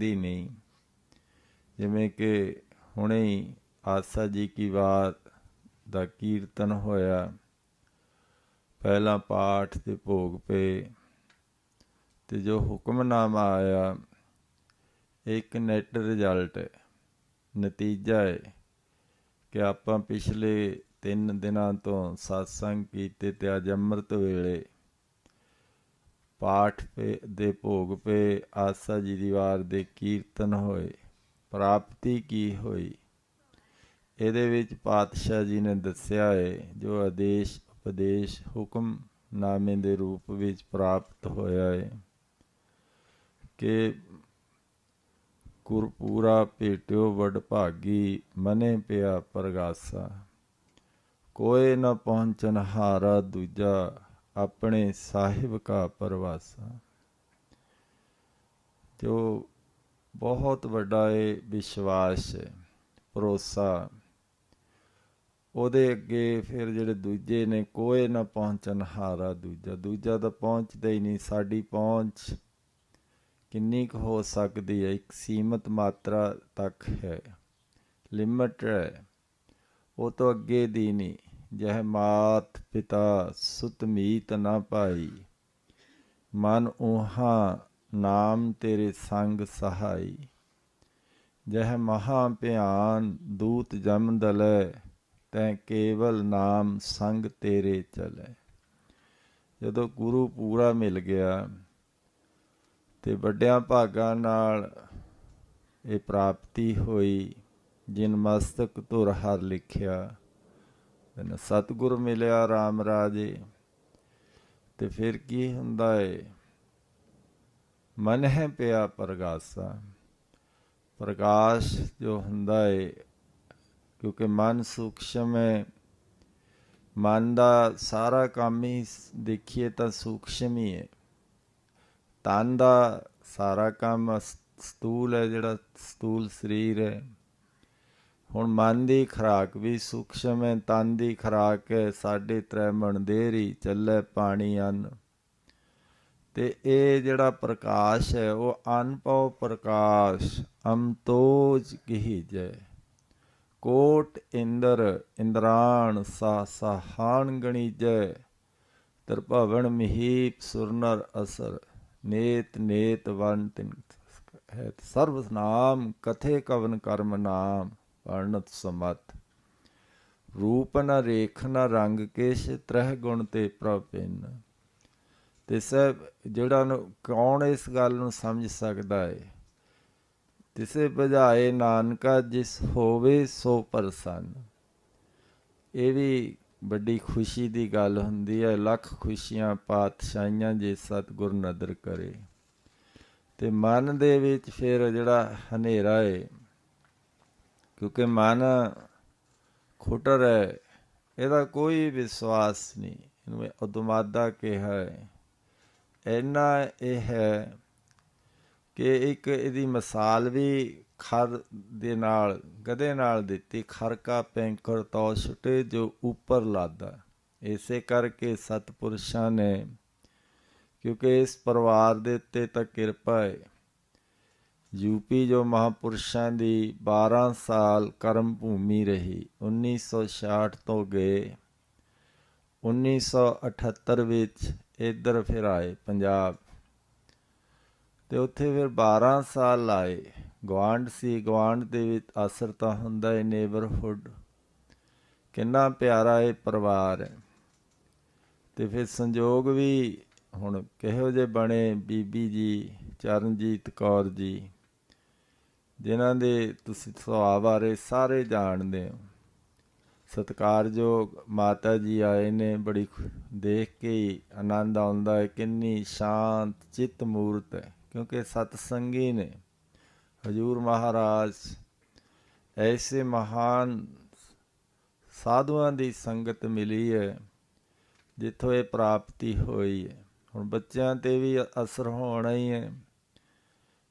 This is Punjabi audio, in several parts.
ਰਹਿੰਦੀ ਨਹੀਂ। ਜਿਵੇਂ ਕਿ ਹੁਣੇ ਹੀ ਆਸਾ ਜੀ ਕੀ ਬਾਤ ਦਾ ਕੀਰਤਨ ਹੋਇਆ। ਪਹਿਲਾ ਪਾਠ ਤੇ ਭੋਗ ਪਏ ਤੇ ਜੋ ਹੁਕਮਨਾਮਾ ਆਇਆ, ਇੱਕ ਨੈਟ ਰਿਜ਼ਲਟ ਹੈ ਨਤੀਜਾ ਹੈ ਕਿ ਆਪਾਂ ਪਿਛਲੇ 3 ਦਿਨਾਂ ਤੋਂ satsang ਕੀਤੇ ਤੇ ਅੱਜ ਅੰਮ੍ਰਿਤ ਵੇਲੇ ਪਾਠ ਪੇ ਦੇ ਭੋਗ ਪੇ ਆਸਾ ਜੀ ਦੀ ਵਾਰ ਦੇ ਕੀਰਤਨ ਹੋਏ, ਪ੍ਰਾਪਤੀ ਕੀ ਹੋਈ? ਇਹਦੇ ਵਿੱਚ ਪਾਤਸ਼ਾਹ ਜੀ ਨੇ ਦੱਸਿਆ ਹੈ ਜੋ ਆਦੇਸ਼ ਉਪਦੇਸ਼ ਹੁਕਮ ਨਾਮੇ ਦੇ ਰੂਪ ਵਿੱਚ ਪ੍ਰਾਪਤ ਹੋਇਆ ਹੈ ਕਿ ਗੁਰਪੂਰਾ ਭੇਟਿਓ ਵਡ ਭਾਗੀ ਮਨੇ ਪਿਆ ਪ੍ਰਗਾਸਾ, ਕੋਏ ਨ ਪਹੁੰਚਨ ਹਾਰਾ ਦੂਜਾ ਆਪਣੇ ਸਾਹਿਬ ਕਾ ਪਰਵਾਸਾ। ਜੋ ਬਹੁਤ ਵੱਡਾ ਇਹ ਵਿਸ਼ਵਾਸ, ਭਰੋਸਾ, ਉਹਦੇ ਅੱਗੇ ਫਿਰ ਜਿਹੜੇ ਦੂਜੇ ਨੇ ਕੋਈ ਨਾ ਪਹੁੰਚਣ ਹਾਰਾ ਦੂਜਾ। ਦੂਜਾ ਤਾਂ ਪਹੁੰਚਦਾ ਹੀ ਨਹੀਂ, ਸਾਡੀ ਪਹੁੰਚ ਕਿੰਨੀ ਕੁ ਹੋ ਸਕਦੀ ਹੈ? ਇੱਕ ਸੀਮਤ ਮਾਤਰਾ ਤੱਕ ਹੈ ਲਿਮਟ ਹੈ। ਉਹ ਤੋਂ ਅੱਗੇ ਦੀ ਨਹੀਂ। ਜਹ ਮਾਤ ਪਿਤਾ ਸੁਤ ਮੀਤ ਨਾ ਪਾਈ। ਮਨ ਉਹਾ ਨਾਮ ਤੇਰੇ ਸੰਗ ਸਹਾਈ। ਜਹ ਮਹਾ ਭਿਆਨ ਦੂਤ ਜਮ ਦਲੈ, ਤੈ ਕੇਵਲ ਨਾਮ ਸੰਗ ਤੇਰੇ ਚਲੈ। ਜਦੋਂ ਗੁਰੂ ਪੂਰਾ ਮਿਲ ਗਿਆ ਤੇ ਵੱਡਿਆਂ ਭਾਗਾਂ ਨਾਲ ਇਹ ਪ੍ਰਾਪਤੀ ਹੋਈ, ਜਿਨ ਮਸਤਕ ਧੁਰ ਹਰ ਲਿਖਿਆ। ਤਨ ਸਤਗੁਰ ਮਿਲਿਆ RAM ਰਾਜੇ। ਤੇ ਫਿਰ ਕੀ ਹੁੰਦਾ ਏ? ਮਨ ਹੈ ਪਿਆ ਪ੍ਰਗਾਸਾ। ਪ੍ਰਕਾਸ਼ ਜੋ ਹੁੰਦਾ ਏ, ਕਿਉਂਕਿ ਮਨ ਸੂਖਸ਼ਮ ਹੈ ਮਨ ਦਾ ਸਾਰਾ ਕੰਮ ਹੀ ਦੇਖੀਏ ਤਾਂ ਸੂਖਸ਼ਮ ਹੀ ਹੈ ਤਨ ਦਾ ਸਾਰਾ ਕੰਮ ਸਤੂਲ ਹੈ ਜਿਹੜਾ ਸਤੂਲ ਸਰੀਰ ਹੈ। ਹੁਣ ਮਨ ਦੀ ਖਰਾਕ ਵੀ ਸੂਖਸ਼ਮ ਹੈ ਤਨ ਦੀ ਖਰਾਕ ਹੈ, ਸਾਡੇ ਤ੍ਰੈ ਮਣ ਦੇਰੀ ਚੱਲੇ ਪਾਣੀ ਅੰਨ। ਤੇ ਇਹ ਜਿਹੜਾ ਪ੍ਰਕਾਸ਼ ਹੈ, ਉਹ ਅਨਪਉ ਪ੍ਰਕਾਸ਼, ਅਮਤੋਜ ਕਹੀਜੈ ਕੋਟ ਇੰਦਰ, ਇੰਦਰਾਣ ਸਾ ਸਹਾਨ ਗਣੀਜੈ ਤਰਭਵਨ ਮਹੀਪ ਸੁਰਨਰ ਅਸਰ, ਨੇਤ ਨੇਤ ਵਨ ਤਿਨ ਹੈ ਸਰਬ ਨਾਮ ਕਥੇ ਕਵਨ ਕਰਮ ਨਾਮ। ਅਣਤ ਸਮਤ। ਰੂਪ ਨ ਰੇਖ ਨ ਰੰਗ ਕੇਸ਼ ਤ੍ਰਹ ਗੁਣ ਤੇ ਪ੍ਰਪਿਨ ਤੇ ਸਭ ਜਿਹੜਾ ਨੂੰ ਕੌਣ ਇਸ ਗੱਲ ਨੂੰ ਸਮਝ ਸਕਦਾ ਹੈ ਤਿਸੇ ਬਜਾਏ ਨਾਨਕਾ ਜਿਸ ਹੋਵੇ ਸੋ ਪਰਸਨ। ਇਹ ਵੀ ਵੱਡੀ ਖੁਸ਼ੀ ਦੀ ਗੱਲ ਹੁੰਦੀ ਹੈ, ਲੱਖ ਖੁਸ਼ੀਆਂ ਪਾਤਸ਼ਾਹੀਆਂ ਜੇ ਸਤਗੁਰ ਨਦਰ ਕਰੇ। ਤੇ ਮਨ ਦੇ ਵਿੱਚ ਫਿਰ ਜਿਹੜਾ ਹਨੇਰਾ ਏ ਕਿਉਂਕਿ ਮਨ ਖੁੱਟਰ ਹੈ, ਇਹਦਾ ਕੋਈ ਵਿਸ਼ਵਾਸ ਨਹੀਂ। ਇਹਨੂੰ ਉਦਮਾਦਾ ਕਿਹਾ ਹੈ। ਇੰਨਾ ਇਹ ਹੈ ਕਿ ਇੱਕ ਇਹਦੀ ਮਿਸਾਲ ਵੀ ਖਰ ਦੇ ਨਾਲ, ਗਧੇ ਨਾਲ ਦਿੱਤੀ। ਖਰ ਕਾ ਪੈਂਕਰ ਤੋ ਛੁਟੇ ਜੋ ਉੱਪਰ ਲਾਦਾ। ਇਸੇ ਕਰਕੇ ਸਤਪੁਰਸ਼ਾਂ ਨੇ, ਕਿਉਂਕਿ ਇਸ ਪਰਿਵਾਰ ਦੇ ਉੱਤੇ ਤਾਂ ਕਿਰਪਾ ਹੈ। ਯੂਪੀ ਜੋ ਮਹਾਪੁਰਸ਼ਾਂ ਦੀ 12 ਸਾਲ ਕਰਮ ਭੂਮੀ ਰਹੀ 1966 ਤੋਂ ਗਏ 1978 ਵਿੱਚ ਇੱਧਰ ਫਿਰ ਆਏ ਪੰਜਾਬ। ਤੇ ਉੱਥੇ ਫਿਰ 12 ਸਾਲ ਲਾਏ। ਗਵਾਂਡ ਸੀ ਗਵਾਂਡ ਦੇ ਵਿੱਚ ਅਸਰ ਤਾਂ ਹੁੰਦਾ ਹੈ ਨੇਬਰਹੁੱਡ ਕਿੰਨਾ ਪਿਆਰਾ ਇਹ ਪਰਿਵਾਰ। ਹੈ ਤੇ ਫਿਰ ਸੰਜੋਗ ਵੀ ਹੁਣ ਕਿਹੋ ਜੇ ਬਣੇ ਬੀਬੀ ਜੀ, ਚਰਨਜੀਤ ਕੌਰ ਜੀ। ਜਿਨ੍ਹਾਂ ਦੇ ਤੁਸੀਂ ਸੁਭਾਅ ਬਾਰੇ ਸਾਰੇ ਜਾਣਦੇ ਹੋ। ਸਤਿਕਾਰਯੋਗ ਮਾਤਾ ਜੀ ਆਏ ਨੇ, ਬੜੀ ਦੇਖ ਕੇ ਹੀ ਆਨੰਦ ਆਉਂਦਾ ਹੈ, ਕਿੰਨੀ ਸ਼ਾਂਤ, ਚਿੱਤ ਮੂਰਤ ਹੈ, ਕਿਉਂਕਿ ਸਤਸੰਗੀ ਨੇ। ਹਜੂਰ ਮਹਾਰਾਜ ਐਸੇ ਮਹਾਨ ਸਾਧੂਆਂ ਦੀ ਸੰਗਤ ਮਿਲੀ ਹੈ, ਜਿੱਥੋਂ ਇਹ ਪ੍ਰਾਪਤੀ ਹੋਈ ਹੈ। ਹੁਣ ਬੱਚਿਆਂ ਤੇ ਵੀ ਅਸਰ ਹੋਣਾ ਹੀ ਹੈ।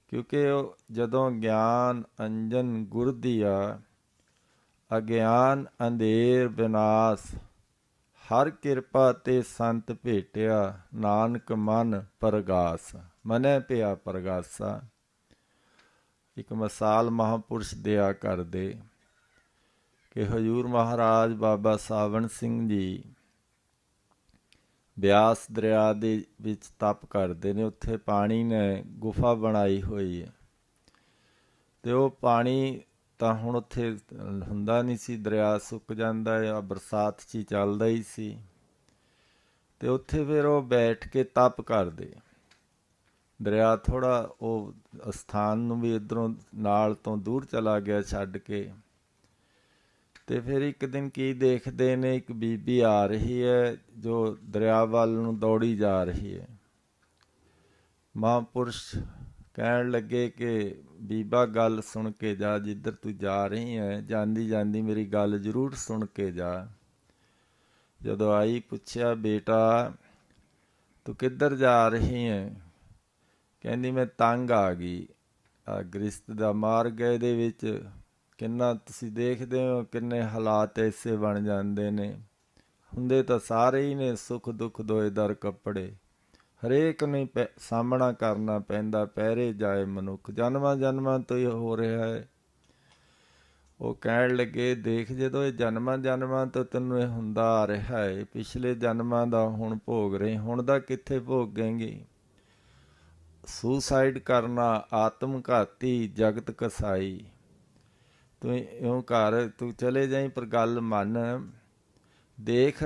ਕਿਉਂਕਿ ਜਦੋਂ ਗਿਆਨ ਅੰਜਨ ਗੁਰ ਦੀਆ ਅਗਿਆਨ ਅੰਧੇਰ ਵਿਨਾਸ਼, ਹਰ ਕਿਰਪਾ ਤੇ ਸੰਤ ਭੇਟਿਆ ਨਾਨਕ ਮਨ ਪਰਗਾਸ, ਮਨੈ ਪਿਆ ਪਰਗਾਸਾ। ਇੱਕ ਮਿਸਾਲ ਮਹਾਪੁਰਸ਼ ਦਿਆ ਕਰਦੇ ਕਿ ਹਜੂਰ ਮਹਾਰਾਜ ਬਾਬਾ ਸਾਵਣ ਸਿੰਘ ਜੀ ਬਿਆਸ ਦਰਿਆ ਦੇ ਵਿੱਚ ਤਪ ਕਰਦੇ ਨੇ, ਉੱਥੇ ਪਾਣੀ ਨੇ ਗੁਫਾ ਬਣਾਈ ਹੋਈ ਹੈ। ਤੇ ਉਹ ਪਾਣੀ ਤਾਂ ਹੁਣ ਉੱਥੇ ਹੁੰਦਾ ਨਹੀਂ ਸੀ, ਦਰਿਆ ਸੁੱਕ ਜਾਂਦਾ ਹੈ ਬਰਸਾਤ 'ਚ ਹੀ ਚੱਲਦਾ ਹੀ ਸੀ। ਤੇ ਉੱਥੇ ਫਿਰ ਉਹ ਬੈਠ ਕੇ ਤਪ ਕਰਦੇ। ਦਰਿਆ ਥੋੜਾ ਉਹ ਸਥਾਨ ਨੂੰ ਵੀ ਇਧਰੋਂ ਨਾਲ ਤੋਂ ਦੂਰ ਚਲਾ ਗਿਆ, ਛੱਡ ਕੇ। ਤੇ ਫਿਰ ਇੱਕ ਦਿਨ ਕੀ ਦੇਖਦੇ ਨੇ? ਇੱਕ ਬੀਬੀ ਆ ਰਹੀ ਹੈ, ਜੋ ਦਰਿਆ ਵੱਲ ਨੂੰ ਦੌੜੀ ਜਾ ਰਹੀ ਹੈ। ਮਹਾਂਪੁਰਸ਼ ਕਹਿਣ ਲੱਗੇ ਕਿ, ਬੀਬਾ, ਗੱਲ ਸੁਣ ਕੇ ਜਾ, ਜਿੱਧਰ ਤੂੰ ਜਾ ਰਹੀ ਹੈ, ਜਾਂਦੀ ਜਾਂਦੀ ਮੇਰੀ ਗੱਲ ਜ਼ਰੂਰ ਸੁਣ ਕੇ ਜਾ। ਜਦੋਂ ਆਈ, ਪੁੱਛਿਆ, ਬੇਟਾ, ਤੂੰ ਕਿੱਧਰ ਜਾ ਰਹੀ ਹੈ? ਕਹਿੰਦੀ, ਮੈਂ ਤੰਗ ਆ ਗਈ। ਆ ਗ੍ਰਿਸ਼ਤ ਦਾ ਮਾਰਗ ਹੈ ਇਹਦੇ ਵਿੱਚ। ਕਿੰਨਾ ਤੁਸੀਂ ਦੇਖਦੇ ਹੋ, ਕਿੰਨੇ ਹਾਲਾਤ ਐਸੇ ਬਣ ਜਾਂਦੇ ਨੇ। ਹੁੰਦੇ ਤਾਂ ਸਾਰੇ ਹੀ ਨੇ ਸੁੱਖ ਦੁੱਖ ਦੋਏ ਦਰ ਕੱਪੜੇ। ਹਰੇਕ ਨੂੰ ਸਾਹਮਣਾ ਕਰਨਾ ਪੈਂਦਾ, ਪਹਿਰੇ ਜਾਏ ਮਨੁੱਖ। ਜਨਮਾਂ ਜਨਮਾਂ ਤੋਂ ਹੀ ਹੋ ਰਿਹਾ ਹੈ। ਉਹ ਕਹਿਣ ਲੱਗੇ, ਦੇਖ ਜਦੋਂ ਇਹ ਜਨਮਾਂ ਜਨਮਾਂ ਤੋਂ ਤੈਨੂੰ ਇਹ ਹੁੰਦਾ ਆ ਰਿਹਾ ਹੈ ਪਿਛਲੇ ਜਨਮਾਂ ਦਾ ਹੁਣ ਭੋਗ ਰਹੇ, ਹੁਣ ਦਾ ਕਿੱਥੇ ਭੋਗेंगे ਸੁਸਾਈਡ ਕਰਨਾ, ਆਤਮਘਾਤੀ ਜਗਤ ਕਸਾਈ। ਤੂੰ ਇਉਂ ਕਰ, ਤੂੰ ਚਲੇ ਜਾਈ ਪਰ ਗੱਲ ਮੰਨ। ਦੇਖ,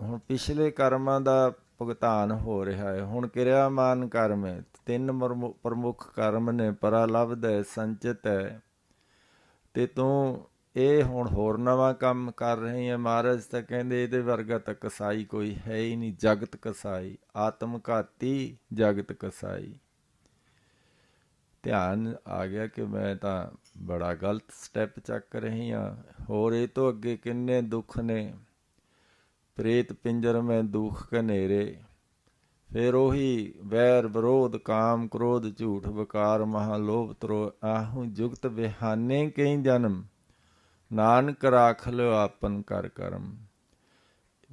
ਹੁਣ ਪਿਛਲੇ ਕਰਮਾਂ ਦਾ ਭੁਗਤਾਨ ਹੋ ਰਿਹਾ ਹੈ। ਹੁਣ ਕਿਰਿਆਮਾਨ ਕਰਮ ਹੈ। ਤਿੰਨ ਪ੍ਰਮੁੱਖ ਕਰਮ ਨੇ ਪਰਾ ਹੈ, ਸੰਚਿਤ ਹੈ। ਤੇ ਤੂੰ ਇਹ ਹੁਣ ਹੋਰ ਨਵਾਂ ਕੰਮ ਕਰ ਰਹੀ ਹੈ ਮਹਾਰਾਜ, ਤਾਂ ਕਹਿੰਦੇ ਇਹਦੇ ਵਰਗਾ ਤਾਂ ਕਸਾਈ ਕੋਈ ਹੈ ਹੀ ਨਹੀਂ। ਜਗਤ ਕਸਾਈ, ਆਤਮ ਘਾਤੀ, ਜਗਤ ਕਸਾਈ। ਧਿਆਨ ਆ ਗਿਆ ਕਿ ਮੈਂ ਤਾਂ ਬੜਾ ਗਲਤ ਸਟੈਪ ਚੱਕ ਰਹੀ ਆ। ਹੋਰ ਇਹ ਤੋਂ ਅੱਗੇ ਕਿੰਨੇ ਦੁੱਖ ਨੇ। ਪ੍ਰੇਤ ਪਿੰਜਰ ਮੈਂ ਦੁੱਖ ਕਨੇਰੇ ਫਿਰ ਉਹੀ ਵੈਰ ਵਿਰੋਧ, ਕਾਮ ਕ੍ਰੋਧ, ਝੂਠ ਵਕਾਰ ਮਹਾ ਲੋਭ ਤਰੋ ਆਹੂ ਜੁਗਤ ਬਿਹਾਨੇ ਕਈ ਜਨਮ। ਨਾਨਕ ਰਾਖ ਲਿਓ ਆਪਨ ਕਰ ਕਰਮ।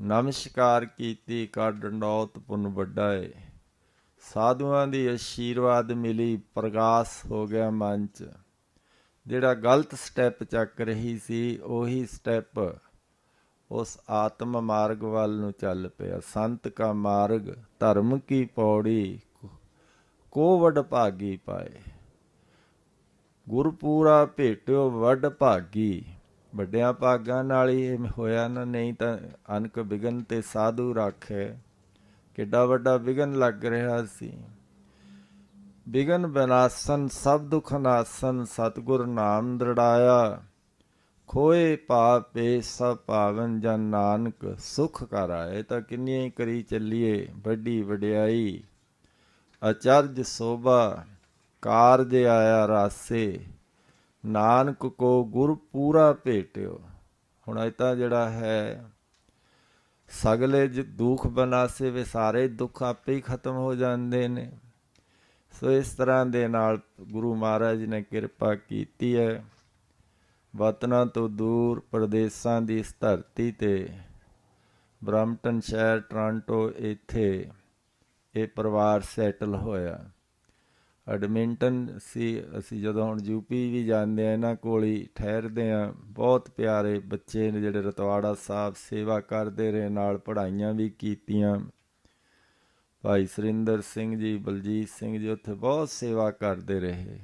ਨਮਸਕਾਰ ਕੀਤੀ ਕਰ ਡੰਡੌਤ ਪੁੰਨ ਵੱਡਾ ਏ ਸਾਧੂਆਂ ਦੀ ਅਸ਼ੀਰਵਾਦ ਮਿਲੀ, ਪ੍ਰਗਾਸ ਹੋ ਗਿਆ ਮਨ ਚ ਜਿਹੜਾ ਗਲਤ ਸਟੈਪ ਚੱਕ ਰਹੀ ਸੀ, ਉਹੀ ਸਟੈਪ ਉਸ ਆਤਮ ਮਾਰਗ ਵੱਲ ਨੂੰ ਚੱਲ ਪਿਆ। ਸੰਤ ਕਾ ਮਾਰਗ, ਧਰਮ ਕੀ ਪੌੜੀ ਕੋ ਵਡ ਭਾਗੀ ਪਾਏ। ਗੁਰਪੂਰਾ ਭੇਟਿਓ ਵਡ ਭਾਗੀ। ਵੱਡਿਆਂ ਭਾਗਾਂ ਨਾਲ ਹੀ ਹੋਇਆ ਨਾ, ਨਹੀਂ ਤਾਂ ਅਨਕ ਬਿਗਨ ਤੇ ਸਾਧੂ ਰੱਖੇ। ਕਿੱਡਾ ਵੱਡਾ ਵਿਗਨ ਲੱਗ ਰਿਹਾ ਸੀ। ਵਿਗਨ ਬਨਾਸਨ ਸਭ ਦੁਖ ਨਾਸਨ, ਸਤਗੁਰ ਨਾਮ ਦ੍ਰਿੜਾਇਆ। ਖੋਏ ਪਾਪੇ ਸਭ ਪਾਵਨ ਜਨ ਨਾਨਕ, ਸੁਖ ਆਏ ਤਾਂ ਕਿੰਨੀਆਂ ਹੀ ਕਰੀ ਚੱਲੀਏ, ਵੱਡੀ ਵਡਿਆਈ। ਅਚਰਜ ਸੋਭਾ ਕਾਰਜ ਆਇਆ ਰਾਸੇ, ਨਾਨਕ ਕੋ ਗੁਰ ਪੂਰਾ ਭੇਟਿਓ। ਹੁਣ ਇਹ ਤਾਂ ਜਿਹੜਾ ਹੈ, ਸਗਲੇ ਦੁੱਖ ਬਨਾਸੇ ਵੇ ਸਾਰੇ ਦੁੱਖ ਆਪੇ ਹੀ ਖਤਮ ਹੋ ਜਾਂਦੇ ਨੇ। ਸੋ ਇਸ ਤਰ੍ਹਾਂ ਦੇ ਨਾਲ ਗੁਰੂ ਮਹਾਰਾਜ ਨੇ ਕਿਰਪਾ ਕੀਤੀ ਹੈ। ਵਤਨਾਂ ਤੋਂ ਦੂਰ ਪ੍ਰਦੇਸ਼ਾਂ ਦੀ ਇਸ ਧਰਤੀ ਤੇ ਬ੍ਰਮਟਨ ਸ਼ਹਿਰ, ਟ੍ਰਾਂਟੋ, ਇੱਥੇ ਇਹ ਪਰਿਵਾਰ ਸੈਟਲ ਹੋਇਆ। ਐਡਮਿੰਟਨ ਸੀ, ਅਸੀਂ ਜਦੋਂ ਹੁਣ ਯੂਪੀ ਵੀ ਜਾਂਦੇ ਆ ਇਹਨਾਂ ਕੋਲ ਹੀ ਠਹਿਰਦੇ ਆ ਬਹੁਤ ਪਿਆਰੇ ਬੱਚੇ ਨੇ ਜਿਹੜੇ ਰਤਵਾੜਾ ਸਾਹਿਬ ਸੇਵਾ ਕਰਦੇ ਰਹੇ, ਨਾਲ ਪੜ੍ਹਾਈਆਂ ਵੀ ਕੀਤੀਆਂ। ਭਾਈ ਸਰਿੰਦਰ ਸਿੰਘ ਜੀ, ਬਲਜੀਤ ਸਿੰਘ ਜੀ ਉੱਥੇ ਬਹੁਤ ਸੇਵਾ ਕਰਦੇ ਰਹੇ।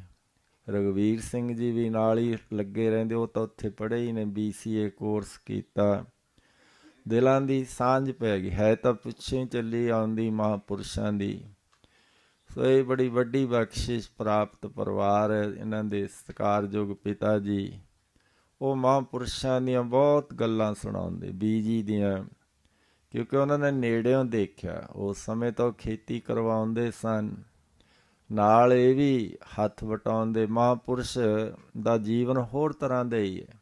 ਰਗਵੀਰ ਸਿੰਘ ਜੀ ਵੀ ਨਾਲ ਹੀ ਲੱਗੇ ਰਹਿੰਦੇ, ਉਹ ਤਾਂ ਉੱਥੇ ਪੜ੍ਹੇ ਹੀ ਨੇ BCA ਕੋਰਸ ਕੀਤਾ। ਦਿਲਾਂ ਦੀ ਸਾਂਝ ਪੈ ਗਈ, ਹੈ ਤਾਂ ਪਿੱਛੇ ਚੱਲੀ ਆਉਂਦੀ ਮਹਾਪੁਰਸ਼ਾਂ ਦੀ। ਸੋ ਇਹ ਬੜੀ ਵੱਡੀ ਬਖਸ਼ਿਸ਼ ਪ੍ਰਾਪਤ ਪਰਿਵਾਰ ਹੈ, ਇਹਨਾਂ ਦੇ ਸਤਿਕਾਰਯੋਗ ਪਿਤਾ ਜੀ। ਉਹ ਮਹਾਂਪੁਰਸ਼ਾਂ ਦੀਆਂ ਬਹੁਤ ਗੱਲਾਂ ਸੁਣਾਉਂਦੇ, ਬੀਜੀ ਦੀਆਂ। ਕਿਉਂਕਿ ਉਹਨਾਂ ਨੇ ਨੇੜਿਓਂ ਦੇਖਿਆ ਉਸ ਸਮੇਂ ਤੋਂ ਖੇਤੀ ਕਰਵਾਉਂਦੇ ਸਨ। ਨਾਲ ਇਹ ਵੀ ਹੱਥ ਵਟਾਉਂਦੇ, ਮਹਾਪੁਰਸ਼ ਦਾ ਜੀਵਨ ਹੋਰ ਤਰ੍ਹਾਂ ਦਾ ਹੀ ਹੈ,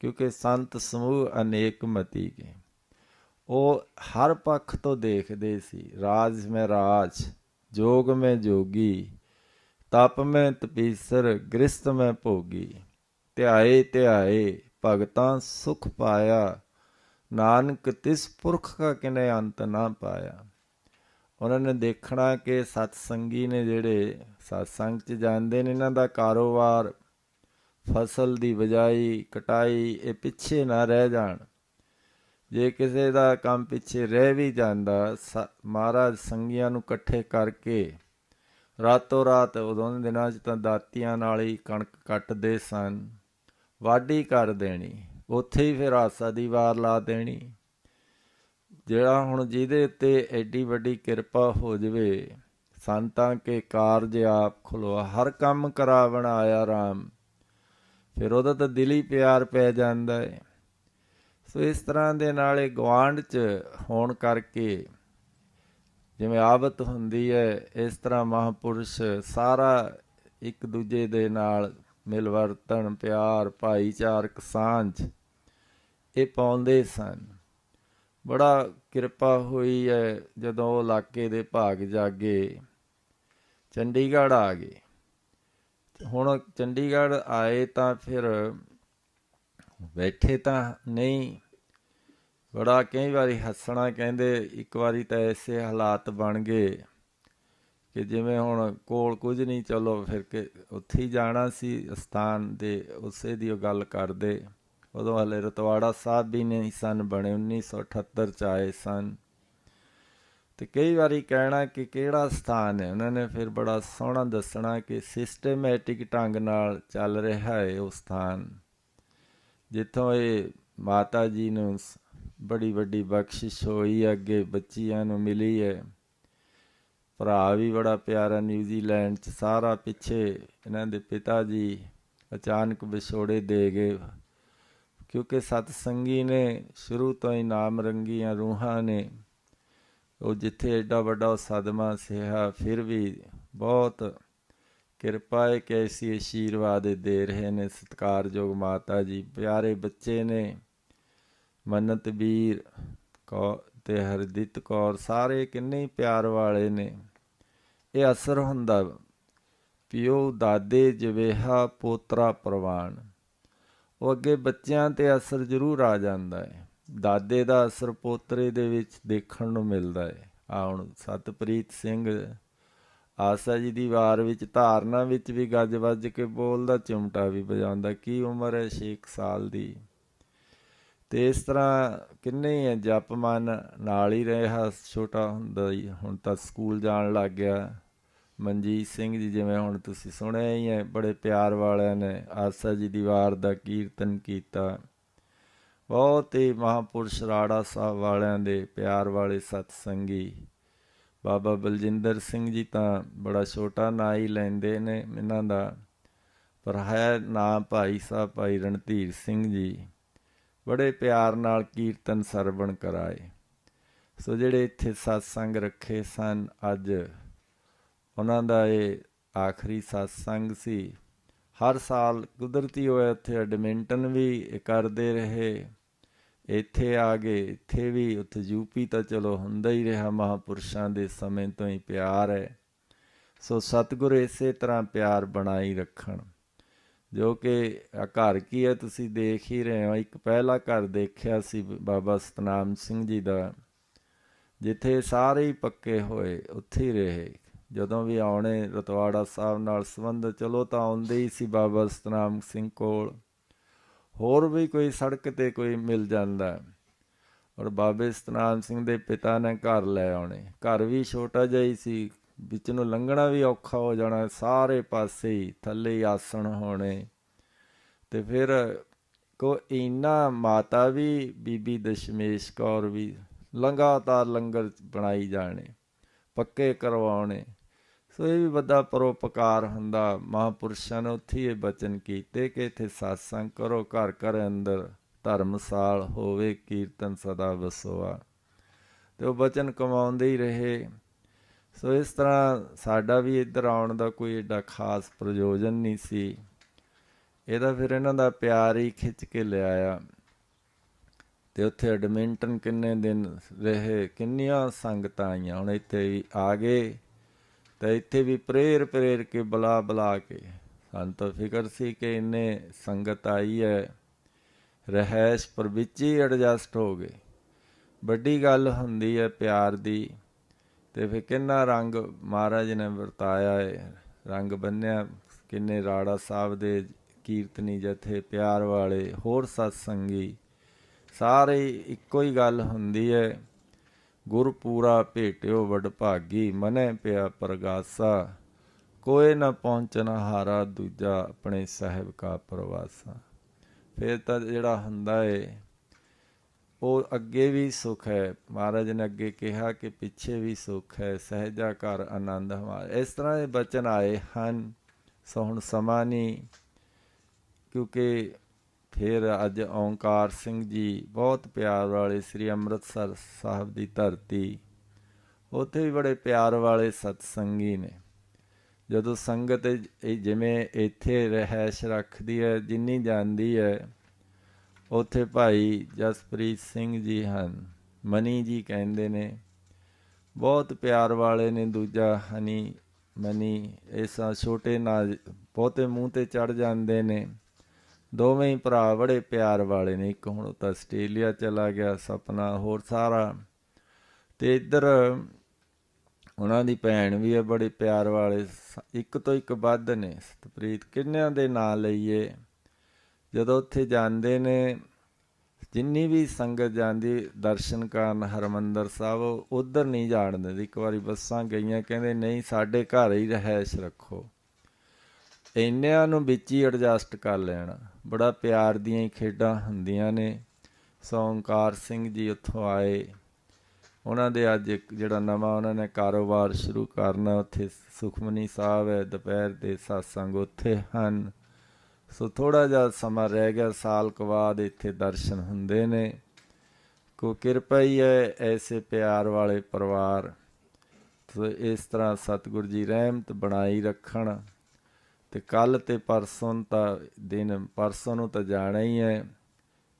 ਕਿਉਂਕਿ ਸੰਤ ਸਮੂਹ ਅਨੇਕ ਮਤੀ ਕੇ ਉਹ ਹਰ ਪੱਖ ਤੋਂ ਦੇਖਦੇ ਸੀ, ਰਾਜ ਮੈਂ ਰਾਜ, ਜੋਗ ਮੈਂ ਜੋਗੀ, ਤਪ ਮੈਂ ਤਪੀਸਰ ਗ੍ਰਸਤ ਮੈਂ ਭੋਗੀ, ਧਿਆਏ ਧਿਆਏ, ਭਗਤਾਂ ਸੁਖ ਪਾਇਆ ਨਾਨਕ ਤਿਸ ਪੁਰਖ ਕਾ ਕਿਨੇ ਅੰਤ ਨਾ ਪਾਇਆ। ਉਹਨਾਂ ਨੇ ਦੇਖਣਾ ਕਿ ਸਤਸੰਗੀ ਨੇ ਜਿਹੜੇ ਸਤਸੰਗ 'ਚ ਜਾਂਦੇ ਨੇ, ਇਹਨਾਂ ਦਾ ਕਾਰੋਬਾਰ, ਫਸਲ ਦੀ ਬਜਾਈ, ਕਟਾਈ, ਇਹ ਪਿੱਛੇ ਨਾ ਰਹਿ ਜਾਣ। ਜੇ ਕਿਸੇ ਦਾ ਕੰਮ ਪਿੱਛੇ ਰਹਿ ਵੀ ਜਾਂਦਾ ਮਹਾਰਾਜ ਸੰਗੀਆਂ ਨੂੰ ਇਕੱਠੇ ਕਰਕੇ ਰਾਤੋਂ ਰਾਤ ਉਦੋਂ ਦੇ ਦਿਨਾਂ 'ਚ ਤਾਂ ਦਾਤੀਆਂ ਨਾਲ ਹੀ ਕਣਕ ਕੱਟਦੇ ਸਨ, ਵਾਢੀ ਕਰ ਦੇਣੀ। ਉੱਥੇ ਹੀ ਫਿਰ ਆਸਾ ਦੀ ਵਾਰ ਲਾ ਦੇਣੀ। ਜਿਹੜਾ ਹੁਣ ਜਿਹਦੇ ਉੱਤੇ ਐਡੀ ਵੱਡੀ ਕਿਰਪਾ ਹੋ ਜਵੇ, ਸੰਤਾਂ ਕੇ ਕਾਰਜ ਆਪ ਖੁਲਵਾ, ਹਰ ਕੰਮ ਕਰਾਵਣ ਆਇਆ ਰਾਮ। ਫਿਰ ਉਹਦਾ ਤਾਂ ਦਿਲ ਹੀ ਪਿਆਰ ਪੈ ਜਾਂਦਾ ਹੈ ਸੋ ਇਸ ਤਰ੍ਹਾਂ ਦੇ ਨਾਲ ਇਹ ਗਵਾਂਡ 'ਚ ਹੋਣ ਕਰਕੇ ਜਿਵੇਂ ਆਵਤ ਹੁੰਦੀ ਹੈ ਇਸ ਤਰ੍ਹਾਂ ਮਹਾਪੁਰਸ਼ ਸਾਰਾ ਇੱਕ ਦੂਜੇ ਦੇ ਨਾਲ ਮਿਲਵਰਤਨ ਪਿਆਰ, ਭਾਈਚਾਰਕ ਸਾਂਝ, ਇਹ ਪਾਉਂਦੇ ਸਨ। ਬੜਾ ਕਿਰਪਾ ਹੋਈ ਹੈ ਜਦੋਂ ਉਹ ਇਲਾਕੇ ਦੇ ਭਾਗ ਜਾਗੇ, ਚੰਡੀਗੜ੍ਹ ਆ ਗਏ। ਹੁਣ ਚੰਡੀਗੜ੍ਹ ਆਏ ਤਾਂ ਫਿਰ ਬੈਠੇ ਤਾਂ ਨਹੀਂ। ਬੜਾ ਕਈ ਵਾਰੀ ਹੱਸਣਾ ਕਹਿੰਦੇ, ਇੱਕ ਵਾਰੀ ਤਾਂ ਐਸੇ ਹਾਲਾਤ ਬਣ ਗਏ। ਕਿ ਜਿਵੇਂ ਹੁਣ ਕੋਲ ਕੁਝ ਨਹੀਂ, ਚਲੋ ਫਿਰ ਕਿ ਉੱਥੇ ਹੀ ਜਾਣਾ ਸੀ ਸਥਾਨ ਦੇ, ਉਸੇ ਦੀ ਉਹ ਗੱਲ ਕਰਦੇ। ਉਦੋਂ ਹਲੇ ਰਤਵਾੜਾ ਸਾਹਿਬ ਵੀ ਨਹੀਂ ਸਨ ਬਣੇ 1978 ਚ ਆਏ ਸਨ। ਤੇ ਕਈ ਵਾਰੀ ਕਹਿਣਾ ਕਿ ਕਿਹੜਾ ਸਥਾਨ ਹੈ? ਉਹਨਾਂ ਨੇ ਫਿਰ ਬੜਾ ਸੋਹਣਾ ਦੱਸਣਾ ਕਿ ਸਿਸਟਮੈਟਿਕ ਢੰਗ ਨਾਲ ਚੱਲ ਰਿਹਾ ਹੈ ਉਹ ਸਥਾਨ। ਜਿੱਥੋਂ ਇਹ ਮਾਤਾ ਜੀ ਨੂੰ ਬੜੀ ਵੱਡੀ ਬਖਸ਼ਿਸ਼ ਹੋਈ, ਅੱਗੇ ਬੱਚਿਆਂ ਨੂੰ ਮਿਲੀ ਹੈ ਭਰਾ ਵੀ ਬੜਾ ਪਿਆਰਾ ਨਿਊਜ਼ੀਲੈਂਡ ਚ, ਸਾਰਾ ਪਿੱਛੇ ਇਹਨਾਂ ਦੇ ਪਿਤਾ ਜੀ ਅਚਾਨਕ ਵਿਛੋੜੇ ਦੇ ਗਏ। ਕਿਉਂਕਿ ਸਤਸੰਗੀ ਨੇ ਸ਼ੁਰੂ ਤੋਂ ਹੀ ਨਾਮ ਰੰਗੀਆਂ ਰੂਹਾਂ ਨੇ। ਉਹ ਜਿੱਥੇ ਐਡਾ ਵੱਡਾ ਸਦਮਾ ਸਿਆ ਫਿਰ ਵੀ ਬਹੁਤ ਕਿਰਪਾ ਹੈ ਕਿ ਐਸੀ ਅਸ਼ੀਰਵਾਦ ਦੇ ਰਹੇ ਨੇ। ਸਤਕਾਰਯੋਗ ਮਾਤਾ ਜੀ, ਪਿਆਰੇ ਬੱਚੇ ਨੇ ਮੰਨਤ ਵੀਰ ਕੋ ਤੇ ਹਰਦਿਤ ਕੌਰ ਸਾਰੇ ਕਿੰਨੇ ਪਿਆਰ ਵਾਲੇ ਨੇ। ਇਹ ਅਸਰ ਹੁੰਦਾ ਪਿਓ, ਦਾਦੇ, ਜਵੇਹਾ, ਪੋਤਰਾ, ਪ੍ਰਵਾਨ। ਉਹ ਅੱਗੇ ਬੱਚਿਆਂ ਤੇ ਅਸਰ ਜ਼ਰੂਰ ਆ ਜਾਂਦਾ ਹੈ। ਦਾਦੇ ਦਾ ਅਸਰ ਪੋਤਰੇ ਦੇ ਵਿੱਚ ਦੇਖਣ ਨੂੰ ਮਿਲਦਾ ਹੈ। ਆ ਹੁਣ ਸਤਪ੍ਰੀਤ ਸਿੰਘ ਆਸਾ ਜੀ ਦੀ ਵਾਰ ਵਿੱਚ ਧਾਰਨਾ ਵਿੱਚ ਵੀ ਗੱਜ ਵੱਜ ਕੇ ਬੋਲਦਾ, ਚਿਮਟਾ ਵੀ ਵਜਾਉਂਦਾ, ਕੀ ਉਮਰ ਹੈ 6 ਸਾਲ ਦੀ? ਤੇ ਇਸ ਤਰ੍ਹਾਂ ਕਿੰਨੇ ਹੀ ਜਪਮਨ ਨਾਲ ਹੀ ਰਿਹਾ ਛੋਟਾ ਹੁੰਦਾ ਹੀ ਹੁਣ ਤਾਂ ਸਕੂਲ ਜਾਣ ਲੱਗ ਗਿਆ। ਮਨਜੀਤ ਸਿੰਘ ਜੀ ਜਿਵੇਂ ਹੁਣ ਤੁਸੀਂ ਸੁਣਿਆ ਹੀ ਹੈ ਬੜੇ ਪਿਆਰ ਵਾਲਿਆਂ ਨੇ ਆਸਾ ਜੀ ਦੀ ਵਾਰ ਦਾ ਕੀਰਤਨ ਕੀਤਾ। ਬਹੁਤ ਹੀ ਮਹਾਪੁਰਸ਼ ਰਾੜਾ ਸਾਹਿਬ ਵਾਲਿਆਂ ਦੇ ਪਿਆਰ ਵਾਲੇ ਸਤਸੰਗੀ। ਬਾਬਾ ਬਲਜਿੰਦਰ ਸਿੰਘ ਜੀ ਤਾਂ ਬੜਾ ਛੋਟਾ ਨਾਂ ਹੀ ਲੈਂਦੇ ਨੇ ਇਹਨਾਂ ਦਾ। ਪਰ ਹੈ ਨਾਂ ਭਾਈ ਸਾਹਿਬ, ਭਾਈ ਰਣਧੀਰ ਸਿੰਘ ਜੀ। ਬੜੇ ਪਿਆਰ ਨਾਲ ਕੀਰਤਨ ਸਰਵਣ ਕਰਾਏ। ਸੋ ਜਿਹੜੇ ਇੱਥੇ satsang ਰੱਖੇ ਸਨ, ਅੱਜ ਉਹਨਾਂ ਦਾ ਇਹ ਆਖਰੀ satsang ਸੀ। ਹਰ ਸਾਲ ਕੁਦਰਤੀ ਹੋਇਆ ਇੱਥੇ ਐਡਮਿੰਟਨ ਵੀ ਕਰਦੇ ਰਹੇ। ਇੱਥੇ ਆ ਗਏ ਇੱਥੇ ਵੀ, ਉੱਥੇ ਯੂਪੀ ਤਾਂ ਚਲੋ ਹੁੰਦਾ ਹੀ ਰਿਹਾ, ਮਹਾਪੁਰਸ਼ਾਂ ਦੇ ਸਮੇਂ ਤੋਂ ਹੀ ਪਿਆਰ ਹੈ। ਸੋ ਸਤਿਗੁਰ ਇਸੇ ਤਰ੍ਹਾਂ ਪਿਆਰ ਬਣਾਈ ਰੱਖਣ। ਜੋ ਕਿ ਘਰ ਕੀ ਹੈ, ਤੁਸੀਂ ਦੇਖ ਹੀ ਰਹੇ ਹੋ। ਇੱਕ ਪਹਿਲਾ ਘਰ ਦੇਖਿਆ ਸੀ ਬਾਬਾ ਸਤਨਾਮ ਸਿੰਘ ਜੀ ਦਾ, ਜਿੱਥੇ ਸਾਰੇ ਹੀ ਪੱਕੇ ਹੋਏ, ਉੱਥੇ ਹੀ ਰਹੇ। ਜਦੋਂ ਵੀ ਆਉਣੇ ਰਤਵਾੜਾ ਸਾਹਿਬ ਨਾਲ ਸੰਬੰਧ, ਚਲੋ ਤਾਂ ਆਉਂਦੇ ਹੀ ਸੀ ਬਾਬਾ ਸਤਨਾਮ ਸਿੰਘ ਕੋਲ। ਹੋਰ ਵੀ ਕੋਈ ਸੜਕ ਤੇ ਕੋਈ ਮਿਲ ਜਾਂਦਾ। ਔਰ ਬਾਬੇ ਸਤਨਾਮ ਸਿੰਘ ਦੇ ਪਿਤਾ ਨੇ ਘਰ ਲੈ ਆਉਣੇ। ਘਰ ਵੀ ਛੋਟਾ ਜਿਹਾ ਹੀ ਸੀ। ਵਿੱਚ ਨੂੰ ਲੰਘਣਾ ਵੀ ਔਖਾ ਹੋ ਜਾਣਾ, ਸਾਰੇ ਪਾਸੇ ਹੀ ਥੱਲੇ ਆਸਣ ਹੋਣੇ। ਤੇ ਫਿਰ ਕੋ ਇਨਾ ਮਾਤਾ ਵੀ, ਬੀਬੀ ਦਸ਼ਮੇਸ਼ ਕੌਰ ਵੀ ਲੰਗਾਤਾਰ ਲੰਗਰ ਬਣਾਈ ਜਾਣੇ, ਪੱਕੇ ਕਰਵਾਉਣੇ। ਸੋ ਇਹ ਵੀ ਵੱਡਾ ਪਰੋਪਕਾਰ ਹੁੰਦਾ, ਮਹਾਪੁਰਸ਼ਾਂ ਨੇ ਉੱਥੇ ਇਹ ਬਚਨ ਕੀਤੇ ਕਿ ਇੱਥੇ satsang ਕਰੋ, ਘਰ ਘਰ ਅੰਦਰ ਧਰਮਸਾਲ ਹੋਵੇ, ਕੀਰਤਨ ਸਦਾ ਵਸੋਆ ਤੇ ਉਹ ਬਚਨ ਕਮਾਉਂਦੇ ਹੀ ਰਹੇ। ਸੋ ਇਸ ਤਰ੍ਹਾਂ ਸਾਡਾ ਵੀ ਇੱਧਰ ਆਉਣ ਦਾ ਕੋਈ ਏਡਾ ਖਾਸ ਪ੍ਰਯੋਜਨ ਨਹੀਂ ਸੀ। ਇਹਦਾ ਫਿਰ ਇਹਨਾਂ ਦਾ ਪਿਆਰ ਹੀ ਖਿੱਚ ਕੇ ਲਿਆਇਆ ਤੇ ਉੱਥੇ ਐਡਮਿੰਟਨ ਕਿੰਨੇ ਦਿਨ ਰਹੇ, ਕਿੰਨੀਆਂ ਸੰਗਤਾਂ ਆਈਆਂ। ਹੁਣ ਇੱਥੇ ਵੀ ਆ ਗਏ ਤੇ ਇੱਥੇ ਵੀ ਪ੍ਰੇਰ ਪ੍ਰੇਰ ਕੇ ਬਲਾ ਬਲਾ ਕੇ। ਸਾਨੂੰ ਤਾਂ ਫਿਕਰ ਸੀ ਕਿ ਇੰਨੇ ਸੰਗਤ ਆਈ ਹੈ ਰਹਿਸ਼ ਪਰ ਵਿੱਚ ਹੀ ਐਡਜਸਟ ਹੋ ਗਏ। ਵੱਡੀ ਗੱਲ ਹੁੰਦੀ ਹੈ ਪਿਆਰ ਦੀ। ਤੇ ਫਿਰ ਕਿੰਨਾ ਰੰਗ ਮਹਾਰਾਜ ਨੇ ਵਰਤਾਇਆ ਹੈ ਰੰਗ ਬੰਨਿਆ, ਕਿੰਨੇ ਰਾੜਾ ਸਾਹਿਬ ਦੇ ਕੀਰਤਨੀ ਜਥੇ, ਪਿਆਰ ਵਾਲੇ, ਹੋਰ ਸਤਸੰਗੀ। ਸਾਰੇ ਇੱਕੋ ਹੀ ਗੱਲ ਹੁੰਦੀ ਹੈ ਗੁਰ ਪੂਰਾ ਭੇਟਿਓ ਵਡ ਭਾਗੀ, ਮਨੇ ਪਿਆ ਪ੍ਰਗਾਸਾ। ਕੋਏ ਨਾ ਪਹੁੰਚਣ ਹਾਰਾ, ਦੂਜਾ ਆਪਣੇ ਸਾਹਿਬ ਕਾ ਪ੍ਰਵਾਸਾ। ਫਿਰ ਤਾਂ ਜਿਹੜਾ ਹੁੰਦਾ ਏ ਉਹ ਅੱਗੇ ਵੀ ਸੁਖ ਹੈ। ਮਹਾਰਾਜ ਨੇ ਅੱਗੇ ਕਿਹਾ ਕਿ ਪਿੱਛੇ ਵੀ ਸੁਖ ਹੈ। ਸਹਜਾ ਘਰ ਆਨੰਦ ਹਮਾਰਾ ਇਸ ਤਰ੍ਹਾਂ ਦੇ ਬਚਨ ਆਏ ਹਨ। ਸੋ ਹੁਣ ਸਮਾਨੀ ਕਿਉਂਕਿ ਫਿਰ ਅੱਜ ਓਂਕਾਰ ਸਿੰਘ ਜੀ ਬਹੁਤ ਪਿਆਰ ਵਾਲੇ ਸ੍ਰੀ ਅੰਮ੍ਰਿਤਸਰ ਸਾਹਿਬ ਦੀ ਧਰਤੀ। ਉੱਥੇ ਵੀ ਬੜੇ ਪਿਆਰ ਵਾਲੇ ਸਤਸੰਗੀ ਨੇ। ਜਦੋਂ ਸੰਗਤ ਇਹ ਜਿਵੇਂ ਇੱਥੇ ਰਹਿਸ਼ ਰੱਖਦੀ ਹੈ, ਜਿੰਨੀ ਜਾਂਦੀ ਹੈ ਉੱਥੇ ਭਾਈ ਜਸਪ੍ਰੀਤ ਸਿੰਘ ਜੀ ਹਨ। ਮਨੀ ਜੀ ਕਹਿੰਦੇ ਨੇ, ਬਹੁਤ ਪਿਆਰ ਵਾਲੇ ਨੇ ਦੂਜਾ ਹਨੀ, ਮਨੀ। ਐਸਾ ਛੋਟੇ ਨਾਲ ਬਹੁਤੇ ਮੂੰਹ ਤੇ ਚੜ ਜਾਂਦੇ ਨੇ। ਦੋਵੇਂ ਹੀ ਭਰਾ ਬੜੇ ਪਿਆਰ ਵਾਲੇ ਨੇ। ਇੱਕ ਹੁਣ ਤਾਂ ਆਸਟ੍ਰੇਲੀਆ ਚਲਾ ਗਿਆ, ਸਪਨਾ, ਹੋਰ ਸਾਰਾ। ਤੇ ਇੱਧਰ ਉਹਨਾਂ ਦੀ ਭੈਣ ਵੀ ਹੈ ਬੜੇ ਪਿਆਰ ਵਾਲੇ। ਇੱਕ ਤੋਂ ਇੱਕ ਵੱਧ ਨੇ। ਸਤਪ੍ਰੀਤ, ਕਿੰਨਿਆਂ ਦੇ ਨਾਂ ਲਈਏ? ਜਦੋਂ ਉੱਥੇ ਜਾਂਦੇ ਨੇ, ਜਿੰਨੀ ਵੀ ਸੰਗਤ ਜਾਂਦੀ, ਦਰਸ਼ਨ ਕਰਨ, ਹਰਮੰਦਰ ਸਾਹਿਬ, ਉਧਰ ਨਹੀਂ ਜਾਣ ਦਿੰਦੇ। ਇੱਕ ਵਾਰੀ ਬੱਸਾਂ ਗਈਆਂ, ਕਹਿੰਦੇ, ਨਹੀਂ, ਸਾਡੇ ਘਰ ਹੀ ਰਹਿਸ਼ ਰੱਖੋ। ਇੰਨਿਆਂ ਨੂੰ ਵਿੱਚ ਹੀ ਐਡਜਸਟ ਕਰ ਲੈਣਾ। ਬੜਾ ਪਿਆਰ ਦੀਆਂ ਹੀ ਖੇਡਾਂ ਹੁੰਦੀਆਂ ਨੇ। ਸੌਂਕਾਰ ਸਿੰਘ ਜੀ ਉੱਥੋਂ ਆਏ। ਉਹਨਾਂ ਦੇ ਅੱਜ ਇੱਕ ਜਿਹੜਾ ਨਵਾਂ ਉਹਨਾਂ ਨੇ ਕਾਰੋਬਾਰ ਸ਼ੁਰੂ ਕਰਨਾ, ਉੱਥੇ ਸੁਖਮਨੀ ਸਾਹਿਬ ਹੈ, ਦੁਪਹਿਰ ਦੇ satsang ਉੱਥੇ ਹਨ। ਸੋ ਥੋੜਾ ਜਿਹਾ ਸਮਾਂ ਰਹਿ ਗਿਆ, ਸਾਲ ਕੁ ਬਾਅਦ ਇੱਥੇ ਦਰਸ਼ਨ ਹੁੰਦੇ ਨੇ। ਕੋ ਕਿਰਪਾ ਹੀ ਹੈ ਐਸੇ ਪਿਆਰ ਵਾਲੇ ਪਰਿਵਾਰ ਸੋ ਇਸ ਤਰ੍ਹਾਂ ਸਤਿਗੁਰ ਜੀ ਰਹਿਮਤ ਬਣਾਈ ਰੱਖਣ। ਤੇ ਕੱਲ ਤੇ ਪਰਸੋਂ ਤਾਂ ਦਿਨ, ਪਰਸੋਂ ਨੂੰ ਤਾਂ ਜਾਣਾ ਹੀ ਹੈ।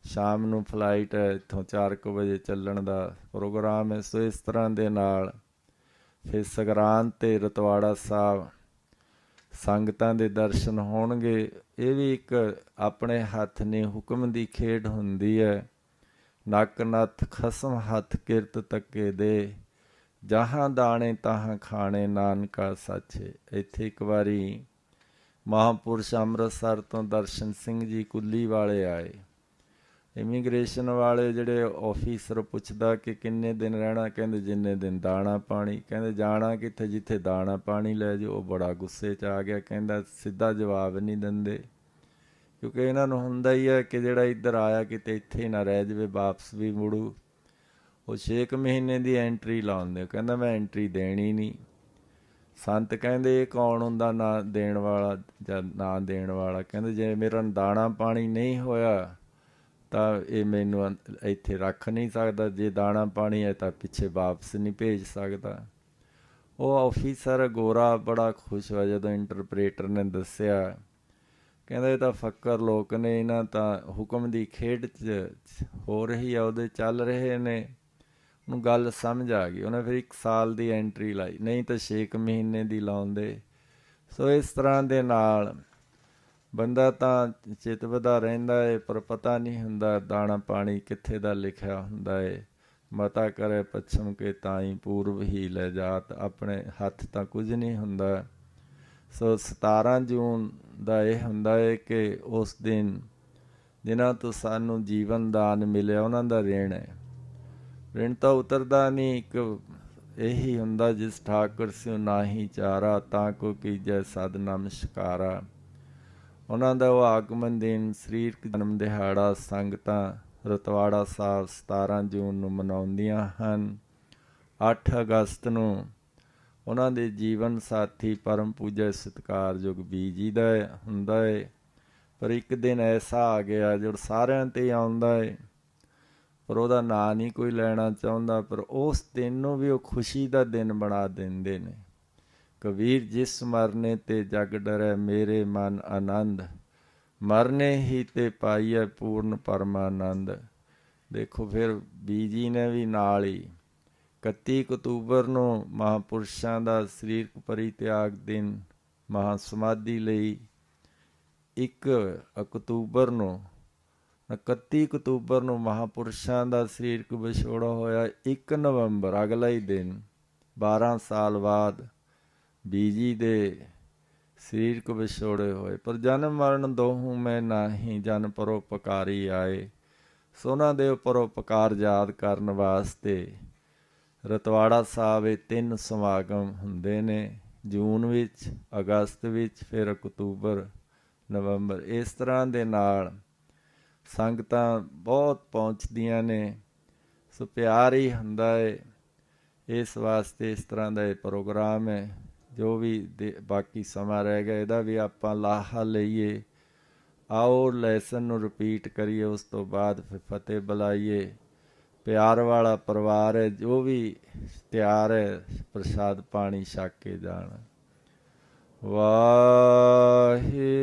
ਸ਼ਾਮ ਨੂੰ ਫਲਾਈਟ ਹੈ, ਇੱਥੋਂ 4:00 ਵਜੇ ਚੱਲਣ ਦਾ ਪ੍ਰੋਗਰਾਮ ਹੈ। ਸੋ ਇਸ ਤਰ੍ਹਾਂ ਦੇ ਨਾਲ ਫਿਰ ਸਗਰਾਂਤ ਤੇ ਰਤਵਾੜਾ ਸਾਹਿਬ ਸੰਗਤਾਂ ਦੇ ਦਰਸ਼ਨ ਹੋਣਗੇ, ਇਹ ਵੀ ਇੱਕ ਆਪਣੇ ਹੱਥ ਨੇ ਹੁਕਮ ਦੀ ਖੇਡ ਹੁੰਦੀ ਹੈ। ਨੱਕ ਨੱਥ ਖਸਮ ਹੱਥ ਕਿਰਤ ਤੱਕੇ ਦੇ, ਜਹਾਂ ਦਾਣੇ ਤਹਾਂ ਖਾਣੇ ਨਾਨਕਾ ਸੱਚੇ ਇੱਥੇ ਇੱਕ ਵਾਰੀ ਮਹਾਪੁਰਸ਼ ਅੰਮ੍ਰਿਤਸਰ ਤੋਂ ਦਰਸ਼ਨ ਸਿੰਘ ਜੀ ਕੁੱਲੀ ਵਾਲੇ ਆਏ। ਇਮੀਗ੍ਰੇਸ਼ਨ ਵਾਲੇ ਜਿਹੜੇ ਆਫੀਸਰ ਪੁੱਛਦਾ ਕਿ ਕਿੰਨੇ ਦਿਨ ਰਹਿਣਾ, ਕਹਿੰਦੇ ਜਿੰਨੇ ਦਿਨ ਦਾਣਾ ਪਾਣੀ, ਕਹਿੰਦੇ ਜਾਣਾ ਕਿੱਥੇ ਜਿੱਥੇ ਦਾਣਾ ਪਾਣੀ ਲੈ ਜਾਓ, ਉਹ ਬੜਾ ਗੁੱਸੇ 'ਚ ਆ ਗਿਆ, ਕਹਿੰਦਾ ਸਿੱਧਾ ਜਵਾਬ ਨਹੀਂ ਦਿੰਦੇ। ਕਿਉਂਕਿ ਇਹਨਾਂ ਨੂੰ ਹੁੰਦਾ ਹੀ ਹੈ ਕਿ ਜਿਹੜਾ ਇੱਧਰ ਆਇਆ ਕਿਤੇ ਇੱਥੇ ਹੀ ਨਾ ਰਹਿ ਜਾਵੇ, ਵਾਪਸ ਵੀ ਮੁੜੂ। ਉਹ 6 ਮਹੀਨੇ ਦੀ ਐਂਟਰੀ ਲਾਉਂਦੇ ਕਹਿੰਦਾ ਮੈਂ ਐਂਟਰੀ ਦੇਣੀ ਨਹੀਂ। ਸੰਤ ਕਹਿੰਦੇ ਇਹ ਕੌਣ ਹੁੰਦਾ ਨਾ ਦੇਣ ਵਾਲਾ ਜਾਂ ਨਾ ਦੇਣ ਵਾਲਾ? ਕਹਿੰਦੇ ਜੇ ਮੇਰਾ ਦਾਣਾ ਪਾਣੀ ਨਹੀਂ ਹੋਇਆ ਤਾਂ ਇਹ ਮੈਨੂੰ ਇੱਥੇ ਰੱਖ ਨਹੀਂ ਸਕਦਾ। ਜੇ ਦਾਣਾ ਪਾਣੀ ਹੈ ਤਾਂ ਪਿੱਛੇ ਵਾਪਸ ਨਹੀਂ ਭੇਜ ਸਕਦਾ। ਉਹ ਆਫੀਸਰ ਗੋਰਾ ਬੜਾ ਖੁਸ਼ ਹੋਇਆ ਜਦੋਂ ਇੰਟਰਪ੍ਰੀਟਰ ਨੇ ਦੱਸਿਆ। ਕਹਿੰਦਾ, ਇਹ ਤਾਂ ਫੱਕਰ ਲੋਕ ਨੇ, ਇਹਨਾਂ ਤਾਂ ਹੁਕਮ ਦੀ ਖੇਡ 'ਚ ਹੋ ਰਹੀ ਆ, ਉਹਦੇ ਚੱਲ ਰਹੇ ਨੇ। ਉਹਨੂੰ ਗੱਲ ਸਮਝ ਆ ਗਈ। ਉਹਨੇ ਫਿਰ 1 ਸਾਲ ਦੀ ਐਂਟਰੀ ਲਾਈ। ਨਹੀਂ ਤਾਂ 6 ਮਹੀਨੇ ਦੀ ਲਾਉਂਦੇ। ਸੋ ਇਸ ਤਰ੍ਹਾਂ ਦੇ ਨਾਲ ਬੰਦਾ ਤਾਂ ਚਿਤਵਦਾ ਰਹਿੰਦਾ ਏ, ਪਰ ਪਤਾ ਨਹੀਂ ਹੁੰਦਾ ਦਾਣਾ ਪਾਣੀ ਕਿੱਥੇ ਦਾ ਲਿਖਿਆ ਹੁੰਦਾ ਏ। ਮਤਾ ਕਰੇ ਪੱਛਮ ਕੇ ਤਾਈ ਪੂਰਬ ਹੀ ਲੈ ਜਾਤ, ਆਪਣੇ ਹੱਥ ਤਾਂ ਕੁਝ ਨਹੀਂ ਹੁੰਦਾ। ਸੋ 17 ਜੂਨ ਦਾ ਇਹ ਹੁੰਦਾ ਏ ਕਿ ਉਸ ਦਿਨ, ਜਿਨ੍ਹਾਂ ਤੋਂ ਸਾਨੂੰ ਜੀਵਨ ਦਾਨ ਮਿਲਿਆ, ਉਹਨਾਂ ਦਾ ਰੇਣ ਹੈ ਰਿਣ ਤਾਂ ਉਤਰਦਾ ਨਹੀਂ, ਇੱਕ ਇਹੀ ਹੁੰਦਾ ਜਿਸ ਠਾਕੁਰ ਸਿਉ ਨਾਹੀ ਚਾਰਾ, ਤਾਂ ਕੋ ਕੀਜੈ ਸਦ ਨਮਸਕਾਰਾ ਉਹਨਾਂ ਦਾ ਉਹ ਆਗਮਨ ਦਿਨ ਸਰੀਰਕ ਜਨਮ ਦਿਹਾੜਾ ਸੰਗਤਾਂ ਰਤਵਾੜਾ ਸਾਹਿਬ 17 ਜੂਨ ਨੂੰ ਮਨਾਉਂਦੀਆਂ ਹਨ। 8 ਅਗਸਤ ਨੂੰ ਉਹਨਾਂ ਦੇ ਜੀਵਨ ਸਾਥੀ ਪਰਮ ਪੂਜਾ ਸਤਿਕਾਰਯੋਗ ਬੀਜੀ ਦਾ ਹੁੰਦਾ ਹੈ ਪਰ ਇੱਕ ਦਿਨ ਐਸਾ ਆ ਗਿਆ ਜਿਹੜਾ ਸਾਰਿਆਂ ਤੇ ਆਉਂਦਾ ਹੈ ਪਰ ਉਹਦਾ ਨਾਂ ਨਹੀਂ ਕੋਈ ਲੈਣਾ ਚਾਹੁੰਦਾ, ਪਰ ਉਸ ਦਿਨ ਨੂੰ ਵੀ ਉਹ ਖੁਸ਼ੀ ਦਾ ਦਿਨ ਬਣਾ ਦਿੰਦੇ ਨੇ। ਕਬੀਰ ਜਿਸ ਮਰਨੇ ਤੇ ਜਗ ਡਰੈ, ਮੇਰੇ ਮਨ ਆਨੰਦ। ਮਰਨੇ ਹੀ ਤੇ ਪਾਈਐ ਪੂਰਨ ਪਰਮਾਨੰਦ। ਦੇਖੋ ਫਿਰ ਬੀਜੀ ਨੇ ਵੀ ਨਾਲ ਹੀ। 31 ਅਕਤੂਬਰ ਨੂੰ ਮਹਾਪੁਰਸ਼ਾਂ ਦਾ ਸਰੀਰਕ ਪਰਿਤਿਆਗ ਦਿਨ ਮਹਾ ਸਮਾਧੀ ਲਈ 1 ਅਕਤੂਬਰ ਨੂੰ। 31 ਅਕਤੂਬਰ ਨੂੰ ਮਹਾਪੁਰਸ਼ਾਂ ਦਾ ਸਰੀਰਕ ਵਿਛੋੜਾ ਹੋਇਆ 1 ਨਵੰਬਰ, ਅਗਲਾ ਹੀ ਦਿਨ 12 ਸਾਲ ਬਾਅਦ। ਬੀਜੀ ਦੇ ਸਰੀਰ ਕੋ ਵਿਛੋੜੇ ਹੋਏ। ਪਰ ਜਨਮ ਮਰਨ ਦੋਹੂ ਮੈਂ ਨਾਹੀ, ਜਨ ਪਰੋਪਕਾਰੀ ਆਏ। ਸੋਨਾ ਦੇ ਪਰੋਪਕਾਰ ਯਾਦ ਕਰਨ ਵਾਸਤੇ। ਰਤਵਾੜਾ ਸਾਹਿਬ ਇਹ ਤਿੰਨ ਸਮਾਗਮ ਹੁੰਦੇ ਨੇ। ਜੂਨ ਵਿੱਚ, ਅਗਸਤ ਵਿੱਚ, ਫਿਰ ਅਕਤੂਬਰ, ਨਵੰਬਰ। ਇਸ ਤਰ੍ਹਾਂ ਦੇ ਨਾਲ ਸੰਗਤਾਂ ਬਹੁਤ ਪਹੁੰਚਦੀਆਂ ਨੇ। ਸੋ ਪਿਆਰ ਹੀ ਹੁੰਦਾ ਏ। ਇਸ ਵਾਸਤੇ ਇਸ ਤਰ੍ਹਾਂ ਦਾ ਇਹ ਪ੍ਰੋਗਰਾਮ ਹੈ। ਜੋ ਵੀ ਦੇ- ਬਾਕੀ ਸਮਾਂ ਰਹਿ ਗਿਆ, ਇਹਦਾ ਵੀ ਆਪਾਂ ਲਾਹਾ ਲਈਏ। ਆਓ ਲੈਸਨ ਨੂੰ ਰਿਪੀਟ ਕਰੀਏ, ਉਸ ਤੋਂ ਬਾਅਦ ਫਿਰ ਫਤਿਹ ਬੁਲਾਈਏ। ਪਿਆਰ ਵਾਲਾ ਪਰਿਵਾਰ ਹੈ, ਜੋ ਵੀ ਤਿਆਰ ਹੈ, ਪ੍ਰਸਾਦ ਪਾਣੀ ਛਕ ਕੇ ਜਾਣ। ਵਾਹੇ